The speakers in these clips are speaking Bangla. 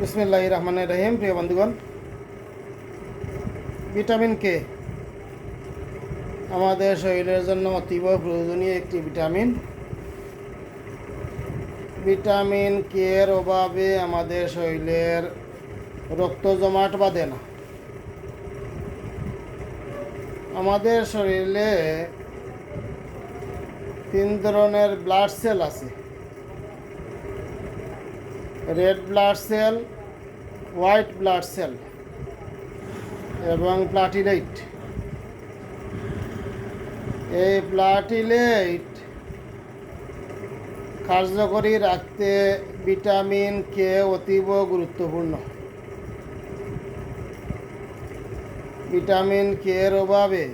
বিসমিল্লাহ রহমান রহিম, প্রিয় বন্ধুগণ। Vitamin K? আমাদের শরীরের জন্য অতীব প্রয়োজনীয় একটি ভিটামিন। ভিটামিন কে এর অভাবে আমাদের শরীরের রক্ত জমাট বাঁধে না। আমাদের শরীরে তিন ধরনের ব্লাড সেল আছে। Red blood cell white blood cell এবং প্লাটিলেট এই প্লাটিলেট কার্যকরী রাখতে ভিটামিন কে অতীব গুরুত্বপূর্ণ। ভিটামিন কে এর অভাবে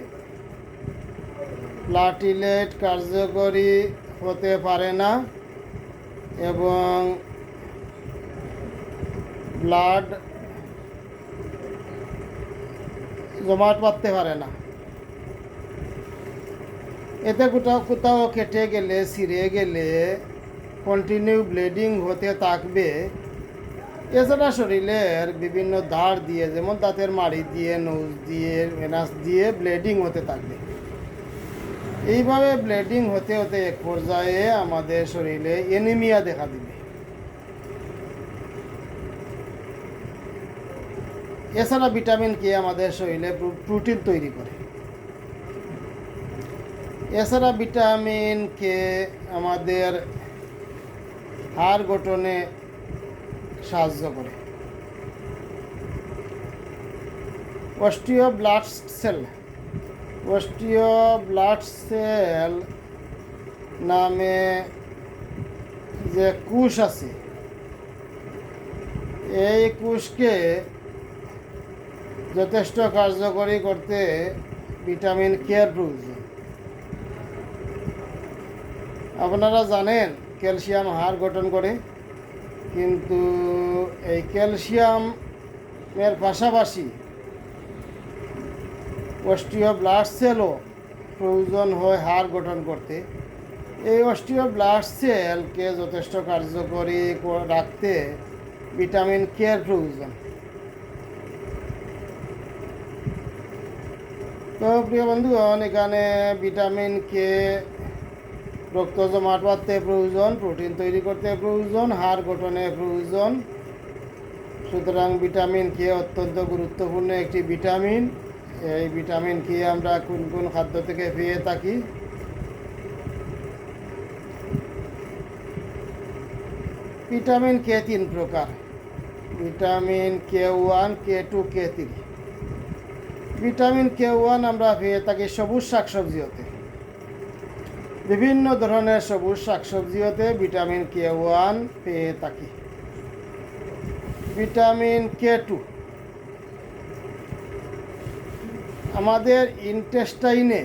প্লাটিলেট কার্যকরী হতে পারে না এবং ব্লাড জমাট বাঁধতে পারে না। এতে কোথাও কোথাও কেটে গেলে, ছিঁড়ে গেলে কন্টিনিউ ব্লিডিং হতে থাকবে। এছাড়া শরীরের বিভিন্ন ধার দিয়ে, যেমন দাঁতের মাড়ি দিয়ে নৌজ দিয়ে মেনাস দিয়ে ব্লিডিং হতে থাকবে। এইভাবে ব্লিডিং হতে হতে এক পর্যায়ে আমাদের শরীরে এনিমিয়া দেখা দিবে। এছাড়া ভিটামিন কে আমাদের শরীরে প্রোটিন তৈরি করে। এছাড়া ভিটামিন কে আমাদের হাড় গঠনে সাহায্য করে। Osteo blood cell osteo blood cell নামে যে কুশ আছে, এই কুশকে যথেষ্ট কার্যকরী করতে ভিটামিন কেয়ার প্রয়োজন। আপনারা জানেন ক্যালসিয়াম হাড় গঠন করে, কিন্তু এই ক্যালসিয়ামের পাশাপাশি অস্টিও ব্লাড সেলও প্রয়োজন হয় হাড় গঠন করতে। এই অস্টিও ব্লাড সেলকে যথেষ্ট কার্যকরী রাখতে ভিটামিন কেয়ার প্রয়োজন। তো প্রিয় বন্ধুগণ এখানে ভিটামিন কে রক্ত জমাট বাঁধতে প্রয়োজন, প্রোটিন তৈরি করতে প্রয়োজন, হাড় গঠনে প্রয়োজন। সুতরাং ভিটামিন কে অত্যন্ত গুরুত্বপূর্ণ একটি ভিটামিন। এই ভিটামিন কে আমরা কোন কোন খাদ্য থেকে পেয়ে থাকি? ভিটামিন কে তিন প্রকার। Vitamin K one K two K three vitamin K one আমরা পেয়ে থাকি সবুজ শাকসবজি হতে বিভিন্ন ধরনের সবুজ শাকসবজি হতে ভিটামিন কে ওয়ান পেয়ে থাকি। Vitamin K two. আমাদের ইন্টেস্টাইনে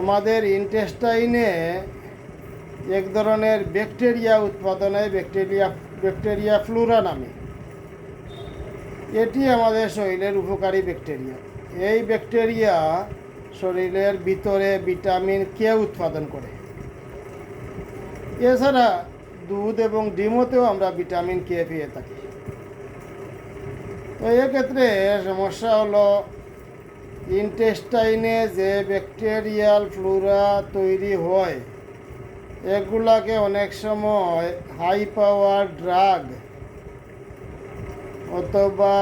আমাদের ইন্টেস্টাইনে এক ধরনের ব্যাকটেরিয়া উৎপাদনে ব্যাকটেরিয়া ব্যাকটেরিয়া ফ্লোরা নামে। এটি আমাদের শরীরের উপকারী ব্যাকটেরিয়া। এই ব্যাকটেরিয়া শরীরের ভিতরে ভিটামিন কে উৎপাদন করে। এছাড়া দুধ এবং ডিমতেও আমরা ভিটামিন কে পেয়ে থাকি। তো এক্ষেত্রে সমস্যা হলো ইন্টেস্টাইনে যে ব্যাকটেরিয়াল ফ্লোরা তৈরি হয়, এগুলাকে অনেক সময় হাই পাওয়ার ড্রাগ অথবা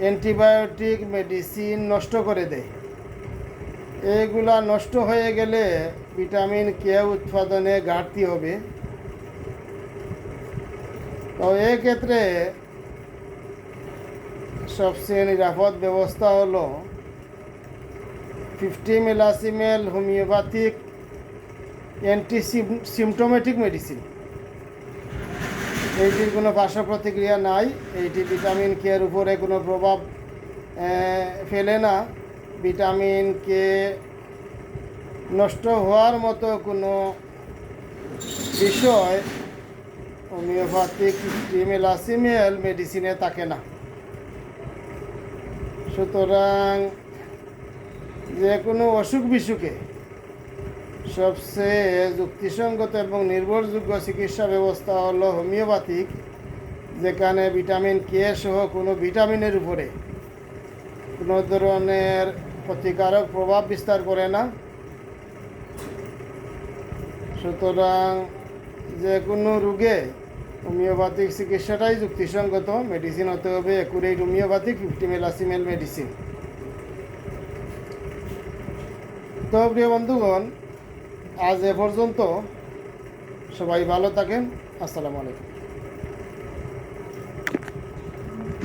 অ্যান্টিবায়োটিক মেডিসিন নষ্ট করে দেয়। এইগুলা নষ্ট হয়ে গেলে ভিটামিন কে উৎপাদনে ঘাটতি হবে। তো এক্ষেত্রে সবচেয়ে নিরাপদ ব্যবস্থা হলো fifty millesimal homoeopathic anti symptomatic medicine. এইটির কোনো পার্শ্ব প্রতিক্রিয়া নাই। এইটি ভিটামিন কে এর উপরে কোনো প্রভাব ফেলে না। ভিটামিন কে নষ্ট হওয়ার মতো কোনো বিষয় হোমিওপ্যাথিক টিমেলাসিমেল মেডিসিনে থাকে না। সুতরাং যে কোনো অসুখ বিসুখে সবচেয়ে যুক্তিসঙ্গত এবং নির্ভরযোগ্য চিকিৎসা ব্যবস্থা হলো হোমিওপ্যাথিক, যেখানে ভিটামিন কে সহ কোনো ভিটামিনের উপরে কোনো ধরনের ক্ষতিকারক প্রভাব বিস্তার করে না। সুতরাং যে কোনো রোগে হোমিওপ্যাথিক চিকিৎসাটাই যুক্তিসঙ্গত। মেডিসিন হতে হবে accurate homoeopathic fifty millesimal medicine তো প্রিয় বন্ধুগণ আজ এ পর্যন্ত সবাই ভালো থাকেন। আসসালামু আলাইকুম।